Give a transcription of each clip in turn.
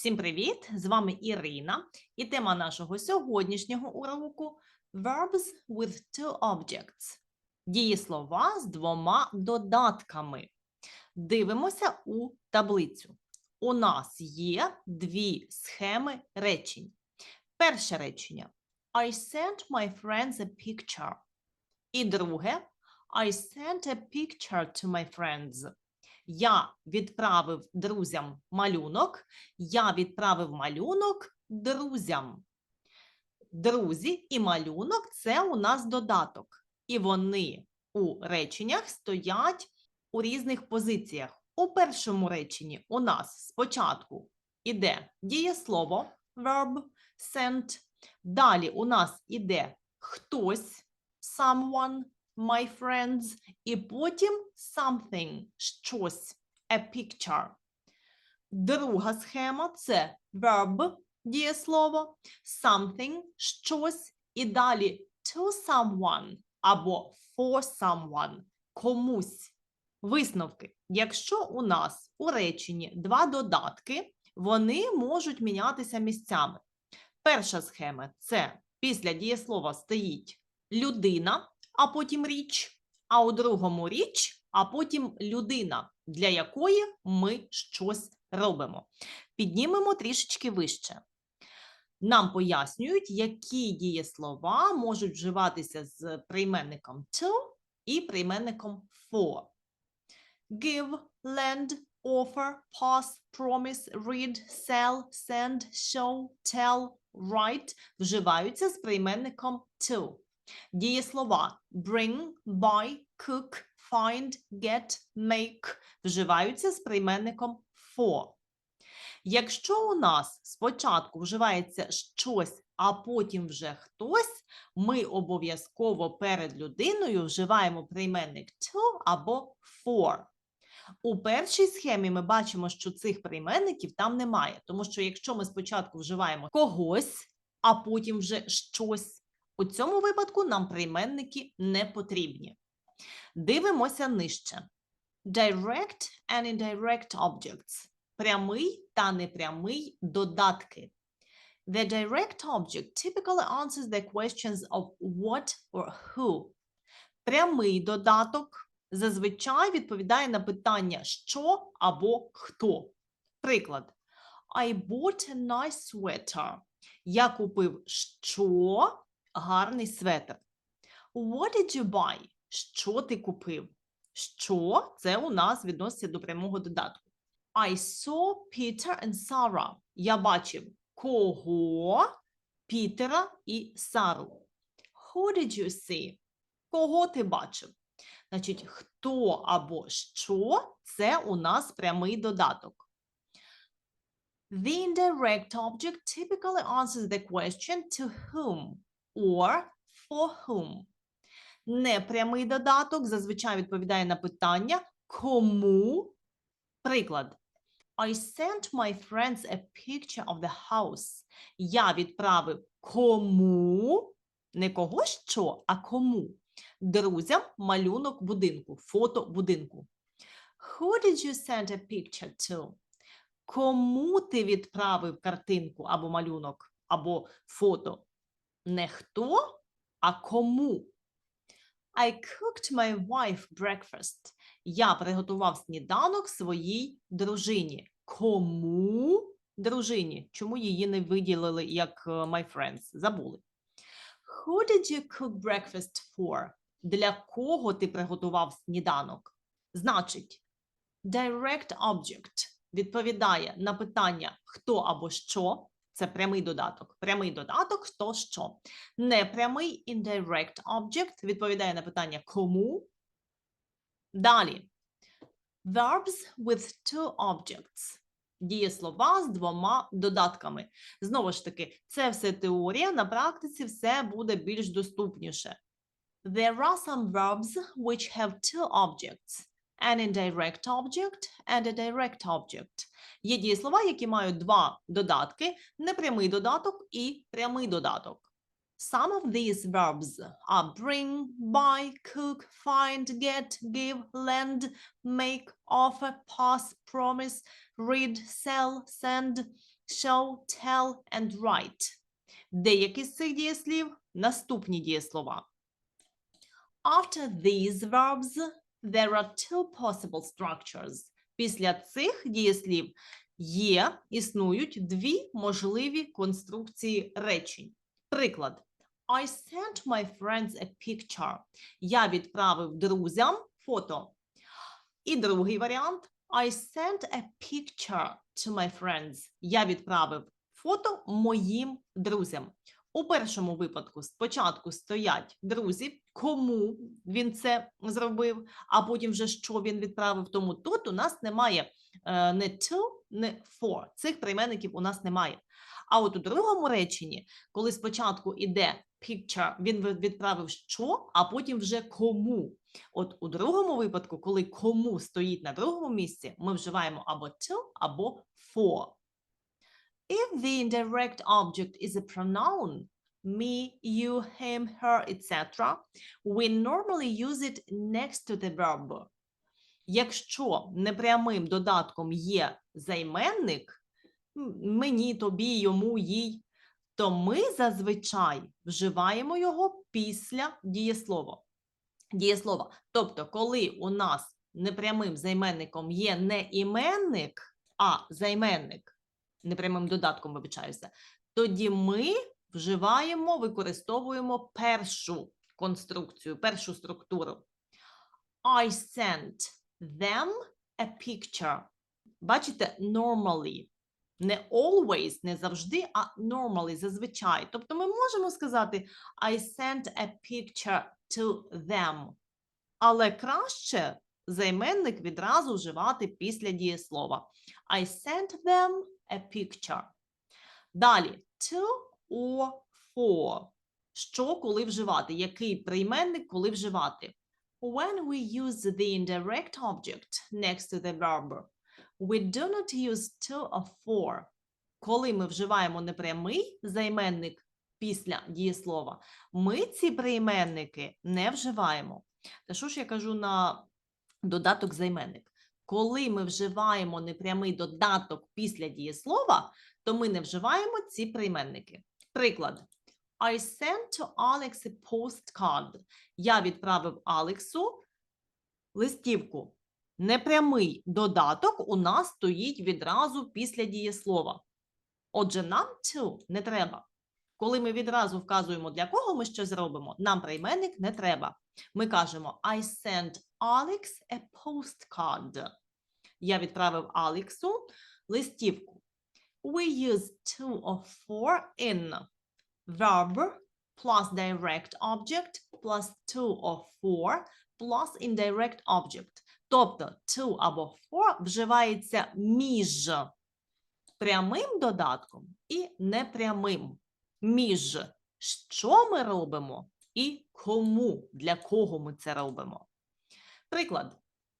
Всім привіт! З вами Ірина, і тема нашого сьогоднішнього уроку Verbs with two objects. Дієслова з двома додатками. Дивимося у таблицю. У нас є дві схеми речень. Перше речення I sent my friends a picture. І друге I sent a picture to my friends. Я відправив друзям малюнок. Я відправив малюнок друзям. Друзі і малюнок це у нас додаток. І вони у реченнях стоять у різних позиціях. У першому реченні у нас спочатку іде дієслово verb sent. Далі у нас іде хтось, someone, my friends, і потім something, щось, a picture. Друга схема це verb, дієслово, something, щось, і далі to someone або for someone, комусь. Висновки. Якщо у нас у реченні два додатки, вони можуть мінятися місцями. Перша схема це після дієслова стоїть людина, а потім річ, а у другому річ, а потім людина, для якої ми щось робимо. Піднімемо трішечки вище. Нам пояснюють, які дієслова можуть вживатися з прийменником to і прийменником for. Give, lend, offer, pass, promise, read, sell, send, show, tell, write вживаються з прийменником to. Дієслова bring, buy, cook, find, get, make вживаються з прийменником for. Якщо у нас спочатку вживається щось, а потім вже хтось, ми обов'язково перед людиною вживаємо прийменник to або for. У першій схемі ми бачимо, що цих прийменників там немає, тому що якщо ми спочатку вживаємо когось, а потім вже щось, у цьому випадку нам прийменники не потрібні. Дивимося нижче. Direct and indirect objects. Прямий та непрямий додатки. The direct object typically answers the questions of what or who. Прямий додаток зазвичай відповідає на питання що або хто. Приклад. I bought a nice sweater. Я купив що гарний светр. What did you buy? Що ти купив? Що це у нас відноситься до прямого додатку. I saw Peter and Sarah. Я бачив кого? Пітера і Сару. Who did you see? Кого ти бачив? Значить, хто або що це у нас прямий додаток. The indirect object typically answers the question to whom or for whom. Непрямий додаток зазвичай відповідає на питання кому. Приклад. I sent my friends a picture of the house. Я відправив кому, не кого що, а кому. Друзям малюнок будинку, фото будинку. Who did you send a picture to? Кому ти відправив картинку або малюнок, або фото? Не хто, а кому. I cooked my wife breakfast. Я приготував сніданок своїй дружині. Кому дружині? Чому її не виділили як е, my friends? Забули. Who did you cook breakfast for? Для кого ти приготував сніданок? Значить, direct object відповідає на питання хто або що. Це прямий додаток. Прямий додаток хто що. Непрямий indirect object відповідає на питання кому. Далі. Verbs with two objects. Дієслова з двома додатками. Знову ж таки, це все теорія, на практиці все буде більш доступніше. There are some verbs which have two objects. An indirect object and a direct object. Є дієслова, які мають два додатки, непрямий додаток і прямий додаток. Some of these verbs are bring, buy, cook, find, get, give, lend, make, offer, pass, promise, read, sell, send, show, tell and write. Деякі з цих дієслів наступні дієслова. After these verbs, there are two possible structures. Після цих дієслів є, існують дві можливі конструкції речень. Приклад. I sent my friends a picture. Я відправив друзям фото. І другий варіант. I sent a picture to my friends. Я відправив фото моїм друзям. У першому випадку спочатку стоять друзі, кому він це зробив, а потім вже що він відправив. Тому тут у нас немає е, не to, не for. Цих прийменників у нас немає. А от у другому реченні, коли спочатку іде picture, він відправив що, а потім вже кому. От у другому випадку, коли кому стоїть на другому місці, ми вживаємо або to, або for. If the indirect object is a pronoun, me, you, him, her, etc., we normally use it next to the verb. Якщо непрямим додатком є займенник, мені, тобі, йому, їй, то ми зазвичай вживаємо його після дієслова. Дієслова. Тобто, коли у нас непрямим займенником є не іменник, а займенник, непрямим додатком вибачаюся, тоді ми вживаємо, використовуємо першу конструкцію, першу структуру. I sent them a picture. Бачите, normally. Не always, не завжди, а normally, зазвичай. Тобто ми можемо сказати I sent a picture to them. Але краще займенник відразу вживати після дієслова. I sent them a picture. Далі to or for. Що коли вживати? Який прийменник коли вживати? When we use the indirect object next to the verb, we do not use to or for. Коли ми вживаємо непрямий займенник після дієслова, ми ці прийменники не вживаємо. Та що ж я кажу на додаток займенник? Коли ми вживаємо непрямий додаток після дієслова, то ми не вживаємо ці прийменники. Приклад. I sent to Alex a postcard. Я відправив Алексу листівку. Непрямий додаток у нас стоїть відразу після дієслова. Отже, нам to не треба. Коли ми відразу вказуємо, для кого ми щось робимо, нам прийменник не треба. Ми кажемо I sent Alex a postcard. Я відправив Алексу листівку. We use to or for in verb plus direct object plus to or for plus indirect object. Тобто to або for вживається між прямим додатком і непрямим. Між що ми робимо і кому, для кого ми це робимо. Приклад.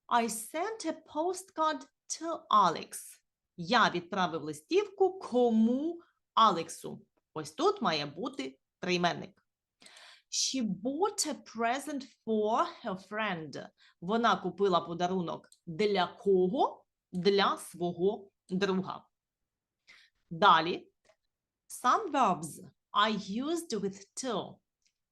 I sent a postcard to Alex. Я відправив листівку кому Алексу. Ось тут має бути прийменник. She bought a present for her friend. Вона купила подарунок для кого? Для свого друга. Далі. Some verbs are used with to,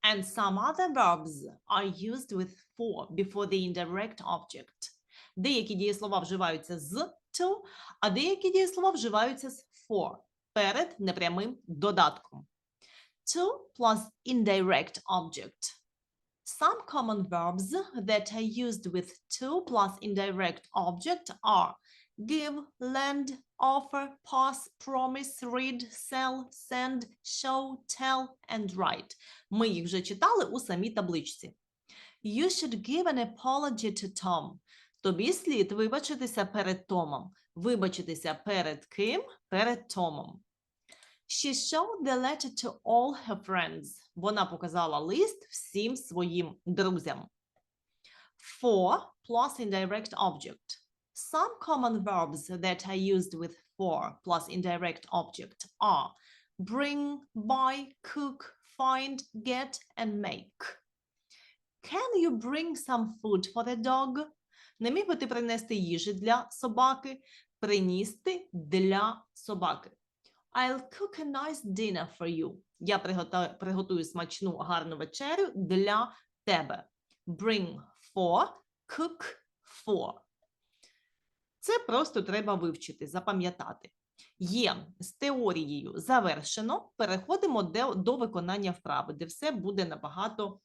and some other verbs are used with for before the indirect object. Деякі дієслова вживаються з to, а деякі дієслова вживаються з for перед непрямим додатком. To plus indirect object. Some common verbs that are used with to plus indirect object are give, lend, offer, pass, promise, read, sell, send, show, tell and write. Ми їх вже читали у самій табличці. You should give an apology to Tom. Тобі слід вибачитися перед Томом. Вибачитися перед ким? Перед Томом. She showed the letter to all her friends. Вона показала лист всім своїм друзям. For plus indirect object. Some common verbs that are used with for plus indirect object are bring, buy, cook, find, get and make. Can you bring some food for the dog? Не міг би ти принести їжі для собаки? Приністи для собаки. I'll cook a nice dinner for you. Я приготую, приготую смачну гарну вечерю для тебе. Bring for, cook for. Це просто треба вивчити, запам'ятати. Є з теорією завершено. Переходимо до, до виконання вправи, де все буде набагато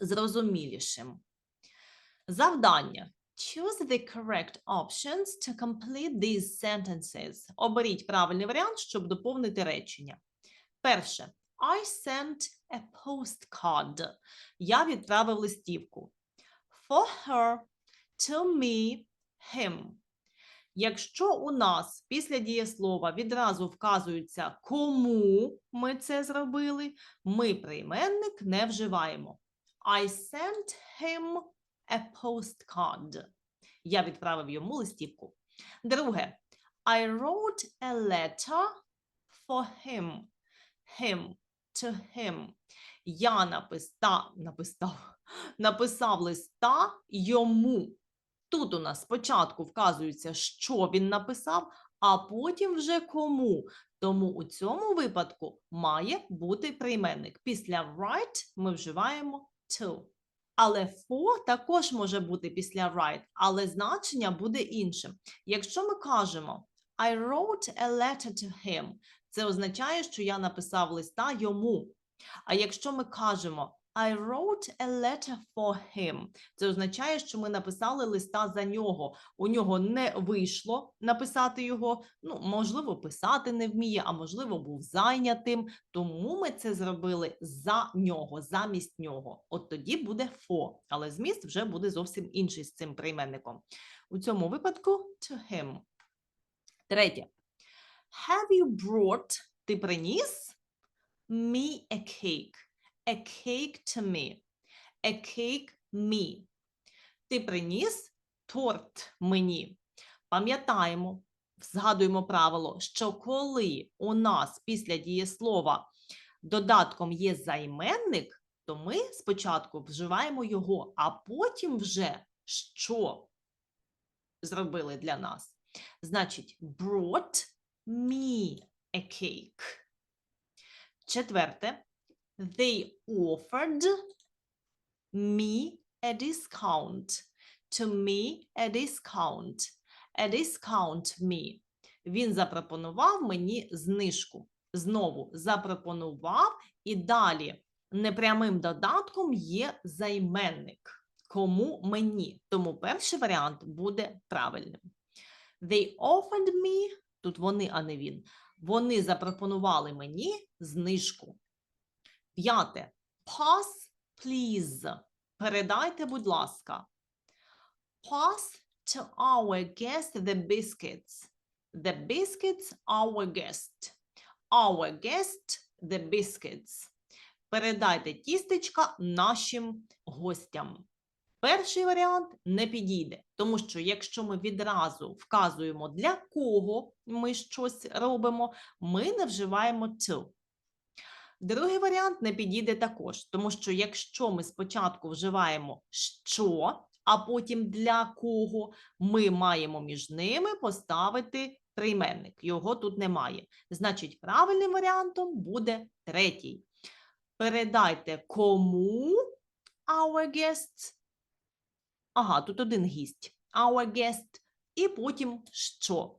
зрозумілішим. Завдання. Choose the correct options to complete these sentences. Оберіть правильний варіант, щоб доповнити речення. Перше. I sent a postcard. Я відправив листівку. For her, to me, him. Якщо у нас після дієслова відразу вказується, кому ми це зробили, ми прийменник не вживаємо. I sent him a postcard. Я відправив йому листівку. Друге. I wrote a letter for him. Him. To him. Я написта, написав, написав листа йому. Тут у нас спочатку вказується, що він написав, а потім вже кому. Тому у цьому випадку має бути прийменник. Після write ми вживаємо to. Але for також може бути після write, але значення буде іншим. Якщо ми кажемо I wrote a letter to him, це означає, що я написав листа йому. А якщо ми кажемо I wrote a letter for him, це означає, що ми написали листа за нього. У нього не вийшло написати його. Ну, можливо, писати не вміє, а можливо, був зайнятим. Тому ми це зробили за нього, замість нього. От тоді буде for, але зміст вже буде зовсім інший з цим прийменником. У цьому випадку to him. Третє. Have you brought? Ти приніс me a cake. A cake to me. A cake me. Ти приніс торт мені. Пам'ятаємо, згадуємо правило, що коли у нас після дієслова додатком є займенник, то ми спочатку вживаємо його, а потім вже що зробили для нас. Значить, brought me a cake. Четверте. They offered me a discount. To me a discount. A discount me. Він запропонував мені знижку. Знову запропонував і далі непрямим додатком є займенник. Кому мені. Тому перший варіант буде правильним. They offered me, тут вони, а не він. Вони запропонували мені знижку. П'яте. Pass, please. Передайте, будь ласка. Pass to our guest the biscuits. The biscuits our guest. Our guest the biscuits. Передайте тістечка нашим гостям. Перший варіант не підійде, тому що якщо ми відразу вказуємо, для кого ми щось робимо, ми не вживаємо to. Другий варіант не підійде також, тому що якщо ми спочатку вживаємо що, а потім для кого, ми маємо між ними поставити прийменник. Його тут немає. Значить, правильним варіантом буде третій. Передайте кому our guests. Ага, тут один гість. Our guest. І потім що.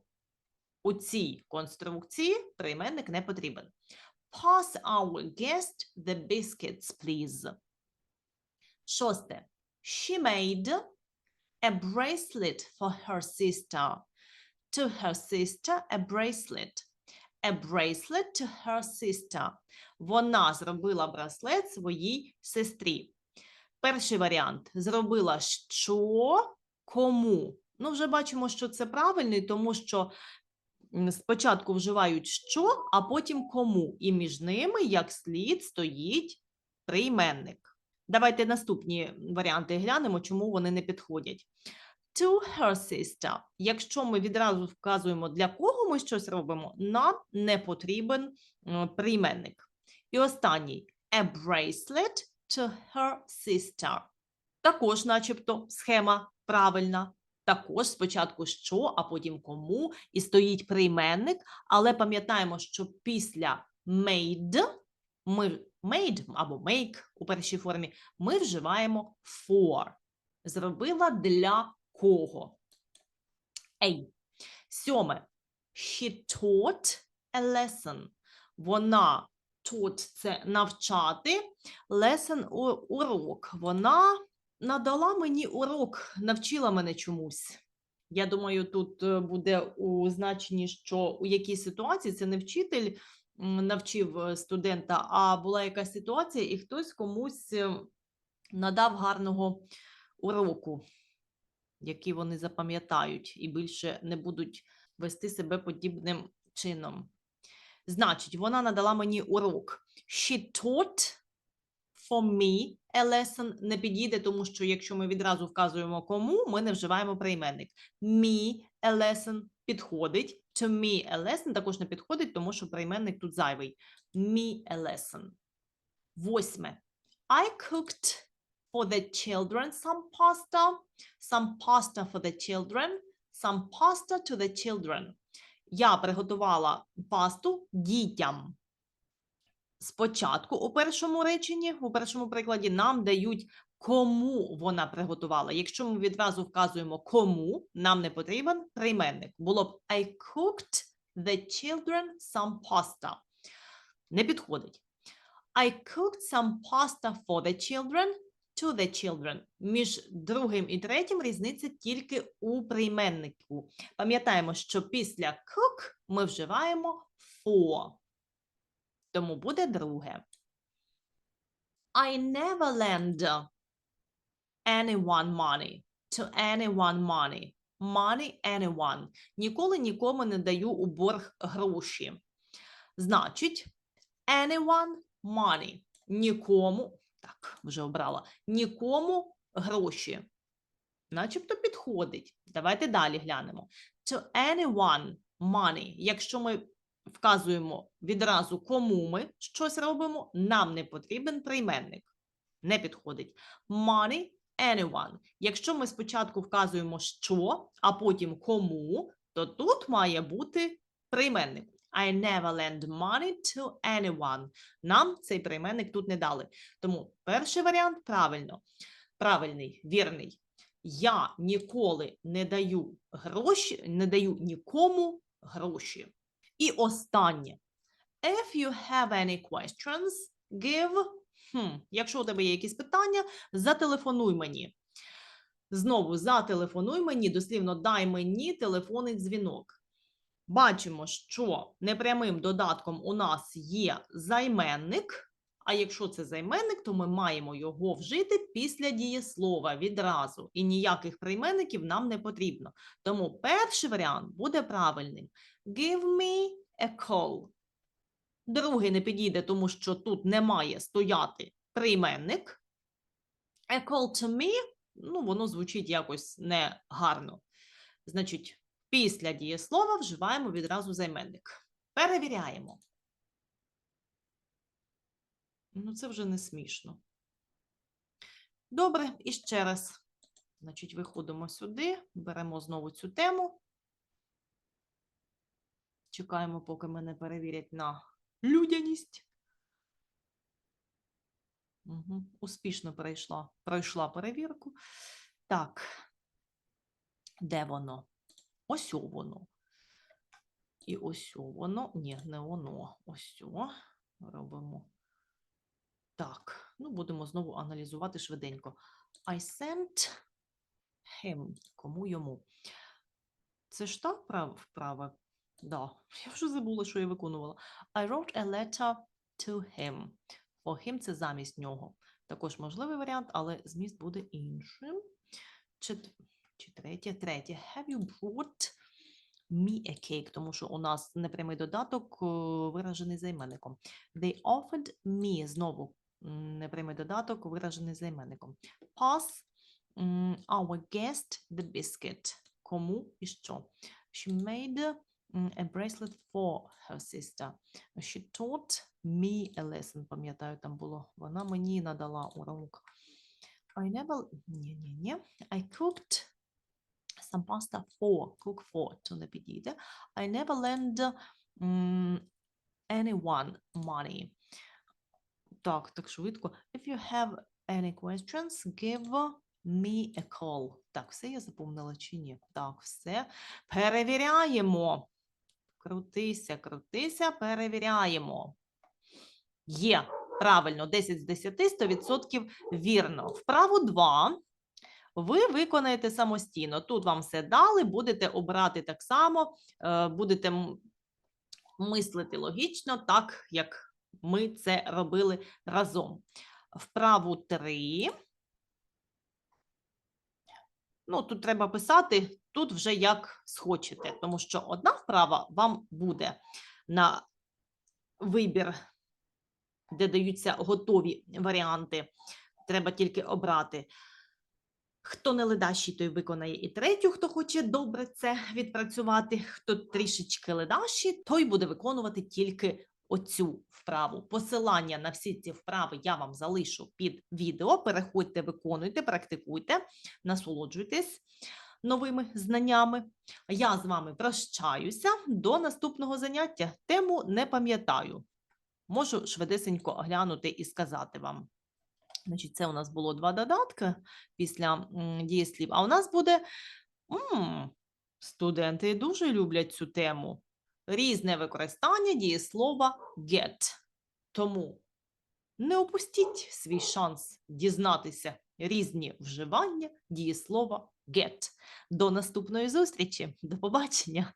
У цій конструкції прийменник не потрібен. Pass our guest the biscuits, please. Шосте. She made a bracelet for her sister. To her sister a bracelet. A bracelet to her sister. Вона зробила браслет своїй сестрі. Перший варіант зробила що кому. Ну, вже бачимо, що це правильний, тому що спочатку вживають що, а потім кому. І між ними, як слід, стоїть прийменник. Давайте наступні варіанти глянемо, чому вони не підходять. To her sister. Якщо ми відразу вказуємо, для кого ми щось робимо, нам не потрібен прийменник. І останній a bracelet to her sister. Також, начебто, схема правильна. Також спочатку що, а потім кому, і стоїть прийменник, але пам'ятаємо, що після made ми made або make у першій формі ми вживаємо for. Зробила для кого? A. Сьоме. She taught a lesson. Вона taught – це навчати. Lesson – урок. Вона надала мені урок, навчила мене чомусь. Я думаю, тут е, буде у значенні, що у якій ситуації це не вчитель навчив е, студента, а була якась ситуація, і хтось комусь е, надав гарного уроку, який вони запам'ятають і більше не будуть вести себе подібним чином. Значить, вона надала мені урок. She taught for me a lesson не підійде, тому що якщо ми відразу вказуємо кому, ми не вживаємо прийменник. Me a lesson підходить. To me a lesson також не підходить, тому що прийменник тут зайвий. Me a lesson. Восьме. I cooked for the children some pasta. Some pasta for the children. Some pasta to the children. Я приготувала пасту дітям. Спочатку у першому реченні, у першому прикладі, нам дають, кому вона приготувала. Якщо ми відразу вказуємо кому, нам не потрібен прийменник. Було б I cooked the children some pasta. Не підходить. I cooked some pasta for the children to the children. Між другим і третім різниця тільки у прийменнику. Пам'ятаємо, що після cook ми вживаємо for. Тому буде друге. I never lend anyone money. To anyone money. Money anyone. Ніколи нікому не даю у борг гроші. Значить, anyone money. Нікому, так, вже обрала, нікому гроші. Начебто підходить. Давайте далі глянемо. To anyone money. Якщо ми вказуємо відразу, кому ми щось робимо, нам не потрібен прийменник. Не підходить. Money, anyone. Якщо ми спочатку вказуємо що, а потім кому, то тут має бути прийменник. I never lend money to anyone. Нам цей прийменник тут не дали. Тому перший варіант правильно. Правильний, вірний. Я ніколи не даю гроші, не даю нікому гроші. І останнє. If you have any questions, give. Хм, якщо у тебе є якісь питання, зателефонуй мені. Знову зателефонуй мені, дослівно дай мені телефонний дзвінок. Бачимо, що непрямим додатком у нас є займенник. А якщо це займенник, то ми маємо його вжити після дієслова відразу. І ніяких прийменників нам не потрібно. Тому перший варіант буде правильним. Give me a call. Другий не підійде, тому що тут не має стояти прийменник. A call to me, ну, воно звучить якось негарно. Значить, після дієслова вживаємо відразу займенник. Перевіряємо. Ну, це вже не смішно. Добре, і ще раз. Значить, виходимо сюди, беремо знову цю тему. Чекаємо, поки мене перевірять на людяність. Угу. Успішно перейшла, пройшла перевірку. Так, де воно? Ось воно. І ось воно. Ні, не воно. Ось. Робимо. Так, ну будемо знову аналізувати швиденько. I sent him. Кому йому? Це ж так прав- вправе? Да, я вже забула, що я виконувала. I wrote a letter to him. For him – це замість нього. Також можливий варіант, але зміст буде іншим. Чи, чи третє? Третє. Have you brought me a cake? Тому що у нас непрямий додаток е, виражений займенником. They offered me. Знову непрямий додаток виражений займенником. Pass м, our guest the biscuit. Кому і що? She made м, a bracelet for her sister. She taught me a lesson. Пам'ятаю, там було. Вона мені надала урок. I never... Ні, ні, ні. I cooked some pasta for. Cook for. То не підійде. I never lend м, anyone money. Так, так швидко. If you have any questions, give me a call. Так, все я запомнила чи ні? Так, все. Перевіряємо. Крутися, крутися, перевіряємо. Є. Правильно, 10 з 10, 100% вірно. Вправу 2 ви виконаєте самостійно. Тут вам все дали, будете обирати так само, е, будете мислити логічно, так як ми це робили разом. Вправу 3. Ну, тут треба писати, тут вже як схочете, тому що одна вправа вам буде на вибір, де даються готові варіанти. Треба тільки обрати. Хто не ледащий, той виконає і третю, хто хоче добре це відпрацювати. Хто трішечки ледащий, той буде виконувати тільки оцю вправу. Посилання на всі ці вправи я вам залишу під відео. Переходьте, виконуйте, практикуйте, насолоджуйтесь новими знаннями. Я з вами прощаюся до наступного заняття. Тему не пам'ятаю. Можу швидесенько оглянути і сказати вам. Значить, це у нас було два додатки після дієслів. А у нас буде м, студенти дуже люблять цю тему. Різне використання дієслова get. Тому не опустіть свій шанс дізнатися різні вживання дієслова get. До наступної зустрічі. До побачення!